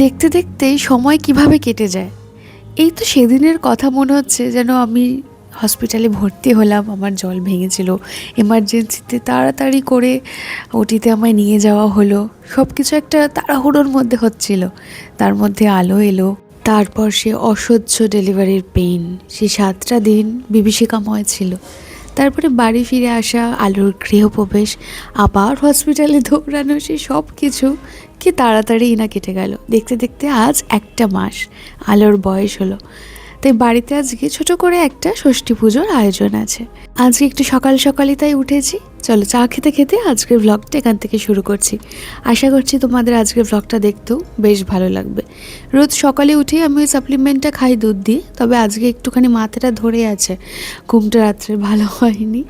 দেখতে দেখতে সময় কীভাবে কেটে যায়? এই তো সেদিনের কথা মনে হচ্ছে যেন আমি হসপিটালে ভর্তি হলাম, আমার জল ভেঙেছিল এমার্জেন্সিতে তাড়াতাড়ি করে ওটিতে আমায় নিয়ে যাওয়া হলো সব কিছু একটা তাড়াহুড়োর মধ্যে হচ্ছিল। তার মধ্যে আলো এলো, তারপর সে অসহ্য ডেলিভারির পেইন সে সাতটা দিন বিভীষিকাময় ছিল। তারপরে বাড়ি ফিরে আসা, আলোর গৃহপ্রবেশ আবার হসপিটালে দৌড়ানো, সে সব কিছু কি তাড়াতাড়ি না কেটে গেল। দেখতে দেখতে আজ একটা মাস, আলোর বয়স হলো। তাই বাড়িতে আজকে ছোট করে একটা ষষ্ঠী পুজোর আয়োজন আছে। আজকে একটু সকাল সকালই তাই উঠেছি। চলো চা খেতে খেতে আজকের ভ্লগটা এখান থেকে শুরু করছি। আশা করছি তোমাদের আজকের ভ্লগটা দেখতেও বেশ ভালো লাগবে। রোজ সকালে উঠে আমি ওই সাপ্লিমেন্টটা খাই দুধ দিয়ে, তবে আজকে একটুখানি মাথাটা ধরে আছে। ঘুমটা রাত্রে ভালো হয়নি,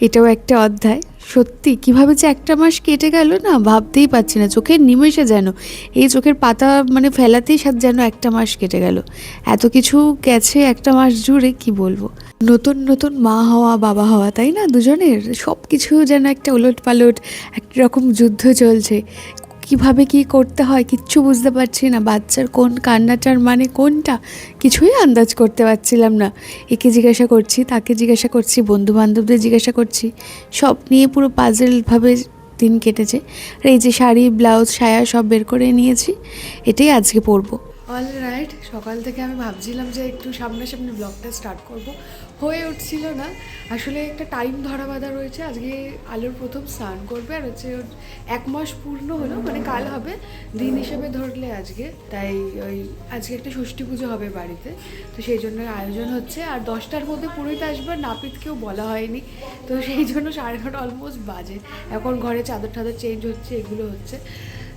এটাও একটা অধ্যায়। সত্যি, কীভাবে যে একটা মাস কেটে গেল না, ভাবতেই পারছি না। চোখের নিমেষে যেন, এই চোখের পাতা মানে ফেলাতেই সাথে যেন একটা মাস কেটে গেল। এত কিছু গেছে একটা মাস জুড়ে, কি বলব? নতুন নতুন মা হওয়া, বাবা হওয়া, তাই না দুজনের? সব কিছু যেন একটা উলট পালট একরকম যুদ্ধ চলছে। কীভাবে কি করতে হয় কিচ্ছু বুঝতে পারছি না। বাচ্চার কোন কান্নাটার মানে কোনটা কিছুই আন্দাজ করতে পারছিলাম না। একে জিজ্ঞাসা করছি, তাকে জিজ্ঞাসা করছি বন্ধু বান্ধবদের জিজ্ঞাসা করছি। সব নিয়ে পুরো পাজেলভাবে দিন কেটেছে। আর এই যে শাড়ি, ব্লাউজ, সায়া সব বের করে নিয়েছি, এটাই আজকে পরবো। অল রাইট সকাল থেকে আমি ভাবছিলাম যে একটু সামনাসামনি ব্লগটা স্টার্ট করব। হয়ে উঠছিল না। আসলে একটা টাইম ধরা বাঁধা রয়েছে। আজকে আলোর প্রথম স্নান করবে আর হচ্ছে এক মাস পূর্ণ হলো মানে কাল হবে। দিন হিসেবে ধরলে আজকে। তাই ওই আজকে একটা ষষ্ঠী পুজো হবে বাড়িতে। তো সেই জন্য আয়োজন হচ্ছে। আর দশটার মধ্যে পুরোহিত আসবে নাপিতকেও বলা হয়নি। তো সেই জন্য সাড়ে নটা অলমোস্ট বাজে। এখন ঘরে চাদর টাদর চেঞ্জ হচ্ছে, এগুলো হচ্ছে।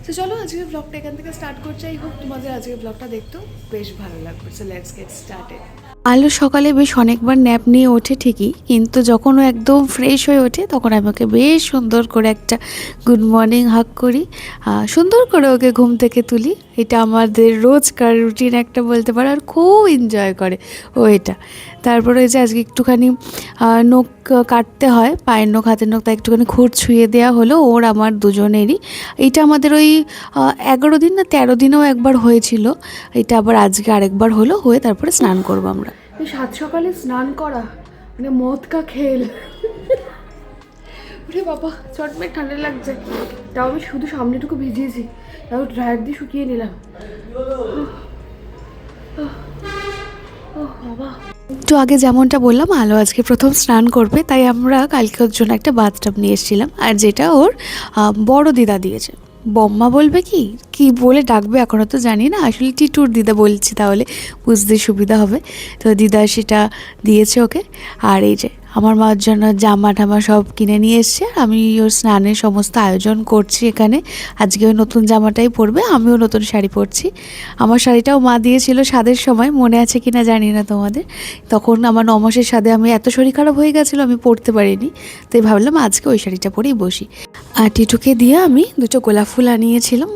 তো চলো আজকে ব্লগটা এখান থেকে স্টার্ট করছি। আই হোপ তোমাদের আজকে ব্লগটা দেখতেও বেশ ভালো লাগবে। সো লেটস গেট স্টার্টেড আলো সকালে বেশ অনেকবার ন্যাপ নিয়ে ওঠে ঠিকই, কিন্তু যখন ও একদম ফ্রেশ হয়ে ওঠে তখন আমি ওকে বেশ সুন্দর করে একটা গুড মর্নিং হাক করি। সুন্দর করে ওকে ঘুম থেকে তুলি। এটা আমাদের রোজকার রুটিন একটা বলতে পারো, আর খুব এনজয় করে। ও এটা। তারপরে যে আজকে একটুখানি নখ কাটতে হয়, পায়ের নখ, হাতের নখ, তাই একটুখানি খুঁড় ছুঁয়ে দেওয়া হলো, ওর আমার দুজনেরই। এটা আমাদের ওই এগারো দিন না তেরো দিনেও একবার হয়েছিল। এটা আবার আজকে আরেকবার হলো, হয়ে তারপরে স্নান করব আমরা। সাত সকালে স্নান করা মানে মদ কা খেল। ওরে বাবা চটমেট ঠান্ডা লাগছে। তাও আমি শুধু সামনেটুকু ভিজিয়েছি। তাও ড্রায়ার দিয়ে শুকিয়ে নিলাম। একটু আগে যেমনটা বললাম, আলো আজকে প্রথম স্নান করবে, তাই আমরা কালকে ওর জন্য একটা বাথটাব নিয়ে এসেছিলাম, আর যেটা ওর বড় দিদা দিয়েছে। বম্মা বলবে কি? কি বলে ডাকবে এখনও তো জানি না, আসলে টিটুর দিদা বলছি তাহলে, বুঝতে সুবিধা হবে। তো দিদা সেটা দিয়েছে ওকে। আর এই যে আমার মার জন্য জামা টামা সব কিনে নিয়ে এসছে। আমি ওর স্নানের সমস্ত আয়োজন করছি এখানে। আজকে ওই নতুন জামাটাই পরবে, আমিও নতুন শাড়ি পরছি। আমার শাড়িটাও মা দিয়েছিল স্বাদের সময়, মনে আছে কিনা জানি না তোমাদের। তখন আমার নমাসের স্বাদে আমি এত শরীর খারাপ হয়ে গেছিল, আমি পরতে পারিনি। তাই ভাবলাম আজকে ওই শাড়িটা পরেই বসি। আর টিটুকে দিয়ে আমি দুটো গোলাপ ফুল আনিয়েছিলাম।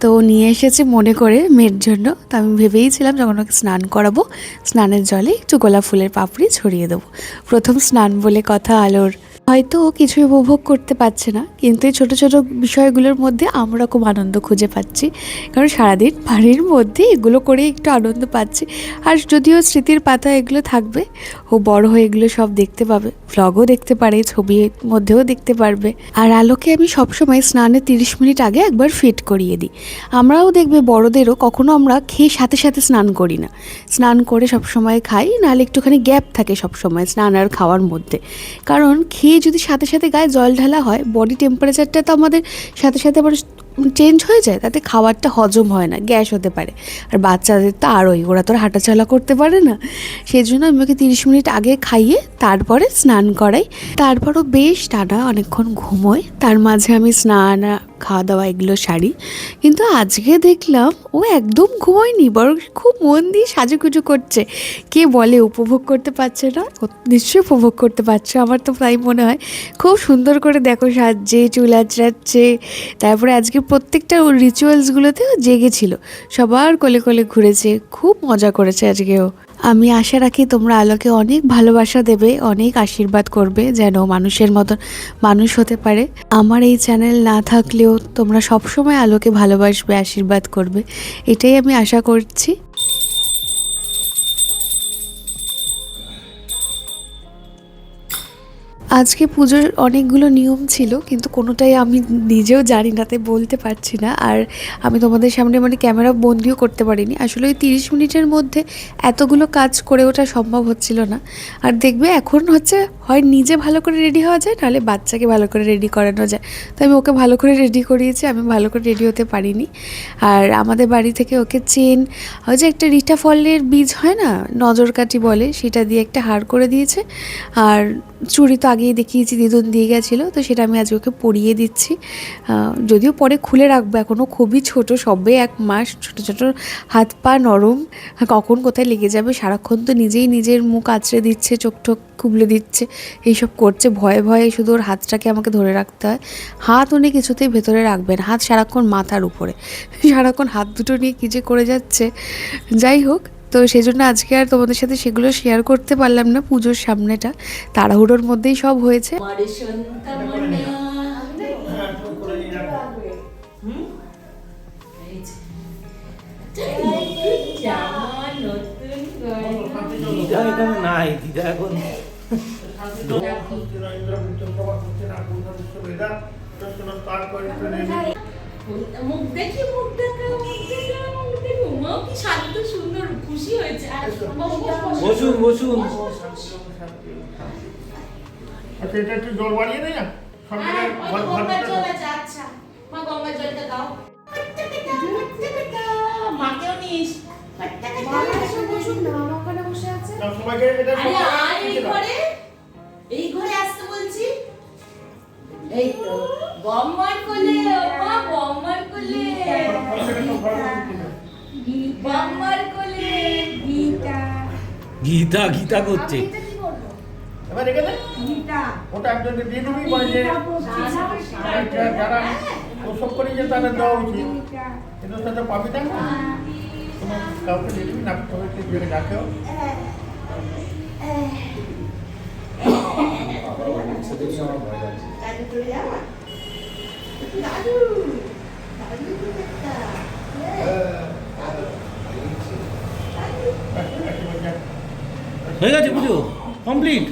তো নিয়ে এসেছে মনে করে মেয়ের জন্য। তো আমি ভেবেইছিলাম যখন ওকে স্নান করাবো, স্নানের জলে একটু গোলাপ ফুলের পাপড়ি ছড়িয়ে দেবো। প্রথম স্নান বলে কথা আলোর। হয়তো ও কিছু উপভোগ করতে পারছে না, কিন্তু এই ছোটো ছোটো বিষয়গুলোর মধ্যে আমরা খুব আনন্দ খুঁজে পাচ্ছি। কারণ সারাদিন বাড়ির মধ্যে এগুলো করে একটু আনন্দ পাচ্ছি। আর যদিও স্মৃতির পাতা এগুলো থাকবে, ও বড় হয়ে এগুলো সব দেখতে পাবে। ভ্লগও দেখতে পারে ছবির মধ্যেও দেখতে পারবে। আর আলোকে আমি সবসময় স্নানের তিরিশ মিনিট আগে একবার ফিট করিয়ে দিই। আমরাও দেখবে বড়দেরও কখনো আমরা খেয়ে সাথে সাথে স্নান করি না। স্নান করে সবসময় খাই, নাহলে একটুখানি গ্যাপ থাকে সবসময় স্নান আর খাওয়ার মধ্যে। কারণ খেয়ে যদি সাথে সাথে গায়ে জল ঢালা হয় বডি টেম্পারেচারটা তো আমাদের সাথে সাথে আবার চেঞ্জ হয়ে যায়, তাতে খাবারটা হজম হয় না, গ্যাস হতে পারে। আর বাচ্চাদের তো আরোই, ওরা তো আর হাঁটাচলা করতে পারে না। সেই জন্য আমি ওকে তিরিশ মিনিট আগে খাইয়ে তারপরে স্নান করাই। তারপরও বেশ টানা অনেকক্ষণ ঘুমোয় তার মাঝে আমি স্নান খাওয়া দাওয়া এগুলো সারি। কিন্তু আজকে দেখলাম ও একদম ঘুমোয়নি, বরং খুব মন দিয়ে সাজুগুজু করছে। কে বলে উপভোগ করতে পারছে না? নিশ্চয়ই উপভোগ করতে পারছে, আমার তো তাই মনে হয়। খুব সুন্দর করে দেখো সাজছে, চুল আঁচড়াচ্ছে। তারপরে আজকে প্রত্যেকটা রিচুয়ালসগুলোতেও জেগেছিল সবার কোলে কোলে ঘুরেছে, খুব মজা করেছে আজকেও। আমি আশা রাখি তোমরা আলোকে অনেক ভালোবাসা দেবে, অনেক আশীর্বাদ করবে, যেন মানুষের মতন মানুষ হতে পারে। আমার এই চ্যানেল না থাকলেও তোমরা সবসময় আলোকে ভালোবাসবে, আশীর্বাদ করবে, এটাই আমি আশা করছি। আজকে পুজোর অনেকগুলো নিয়ম ছিল, কিন্তু কোনোটাই আমি নিজেও জানি না, তাই বলতে পারছি না। আর আমি তোমাদের সামনে মানে ক্যামেরা বন্দিও করতে পারিনি। আসলে ওই তিরিশ মিনিটের মধ্যে এতগুলো কাজ করে ওঠা সম্ভব হচ্ছিল না। আর দেখবে এখন হচ্ছে, হয় নিজে ভালো করে রেডি হওয়া যায়, নাহলে বাচ্চাকে ভালো করে রেডি করানো যায়। তো আমি ওকে ভালো করে রেডি করিয়েছি, আমি ভালো করে রেডি হতে পারিনি। আর আমাদের বাড়ি থেকে ওকে চেন, ওই যে একটা রিটা ফলের বীজ হয় না, নজরকাঠি বলে, সেটা দিয়ে একটা হার করে দিয়েছে। আর চুড়ি তো আগেই দেখিয়েছি, দিদুন দিয়ে গেছিল, তো সেটা আমি আজকে ওকে পরিয়ে দিচ্ছি। যদিও পরে খুলে রাখব এখনও খুবই ছোট, সবে এক মাস, ছোট ছোট হাত পা নরম, কখন কোথায় লেগে যাবে সারাক্ষণ তো নিজেই নিজের মুখ আঁচড়ে দিচ্ছে, চোখ টোক খুবলে দিচ্ছে, এইসব করছে, ভয়ে ভয়ে শুধু ওর হাতটাকে আমাকে ধরে রাখতে হয়। হাত উনি কিছুতেই ভেতরে রাখবেন হাত সারাক্ষণ মাথার উপরে, সারাক্ষণ হাত দুটো নিয়ে কী যে করে যাচ্ছে। যাই হোক তো সেই জন্য আজকে আর তোমাদের সাথে সেগুলো শেয়ার করতে পারলাম না পুজোর সামনেটা তাড়াহুড়োর মধ্যেই সব হয়েছে আমার সন্তামনা হুম? এই যে। জামা নতুন করে। দিদা এখানে নাই দিদা এখন মুখ দেখি মুখ দেখা মুখ দেখা মুখ দেখি মাও কি শান্ত সুন্দর খুশি হয়েছে আর বস। বসুন বসুন আচ্ছা এটা একটু জল বাড়িয়ে দেয় না সব ওই তো ঘর গঙ্গার জল আছে, আচ্ছা। মা গঙ্গার জলটা দাও। মাকেও নিস। সবাইকে এটা আরে আয় এই ঘরে। আসতে বলছি এই তো বম্মার কোলে ও মা বম্মার কোলে বম্মার কোলে গীতা গীতা করছে। এবার রেখে দে ওটা একজন দিয়ে দিবি মানে যে যারা- যারা ওসব করি যে তাদের দেওয়া উচিত। কিন্তু সেটা পাবি না। তোমার কাউকে দিয়ে দিবি না সবাইকে দিয়ে ডাকেও হয়ে গেছে পুজো? কমপ্লিট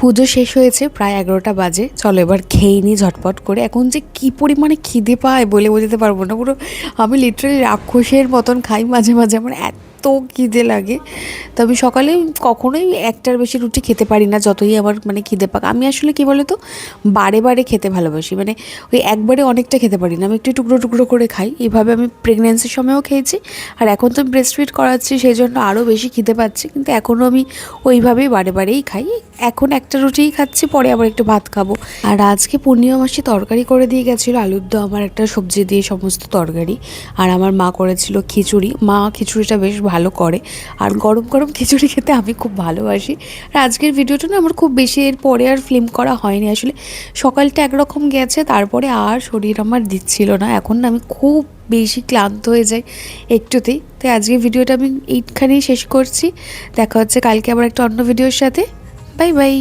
পুজো শেষ হয়েছে, প্রায় এগারোটা বাজে। চলো এবার খেয়ে নিই ঝটপট করে। এখন যে কি পরিমাণে খিদে পায় বলে বোঝাতে পারব না। পুরো আমি লিটারালি রাক্ষসের মতন খাই মাঝে মাঝে। আমার এত খিদে লাগে। তো আমি সকালে কখনোই একটার বেশি রুটি খেতে পারি না, যতই আমার মানে খিদে পাক। আমি আসলে কি বলতো? বারে বারে খেতে ভালোবাসি। মানে ওই একবারে অনেকটা খেতে পারি না। আমি একটু টুকরো টুকরো করে খাই। এভাবে আমি প্রেগনেন্সির সময়ও খেয়েছি। আর এখন তো আমি ব্রেস্ট ফিড করাচ্ছি সেই জন্য আরও বেশি খিদে পাচ্ছি। কিন্তু এখনও আমি ওইভাবেই বারে বারেই খাই। এখন একটা রুটিই খাচ্ছি, পরে আবার একটু ভাত খাব। আর আজকে পূর্ণিমা মাসি তরকারি করে দিয়ে গেছিল। আলুর দম আমার একটা সবজি দিয়ে সমস্ত তরকারি। আর আমার মা করেছিল খিচুড়ি। মা খিচুড়িটা বেশ ভালো করে। আর গরম গরম খিচুড়ি খেতে আমি খুব ভালোবাসি। আর আজকের ভিডিওটা না আমার খুব বেশি এর পরে আর ফিল্ম করা হয়নি আসলে। সকালটা একরকম গেছে, তারপরে আর শরীর আমার দিচ্ছিল না। এখন না আমি খুব বেশি ক্লান্ত হয়ে যাই একটুতেই। তাই আজকের ভিডিওটা আমি এইখানেই শেষ করছি। দেখা হচ্ছে কালকে আবার একটা অন্য ভিডিওর সাথে। Bye bye.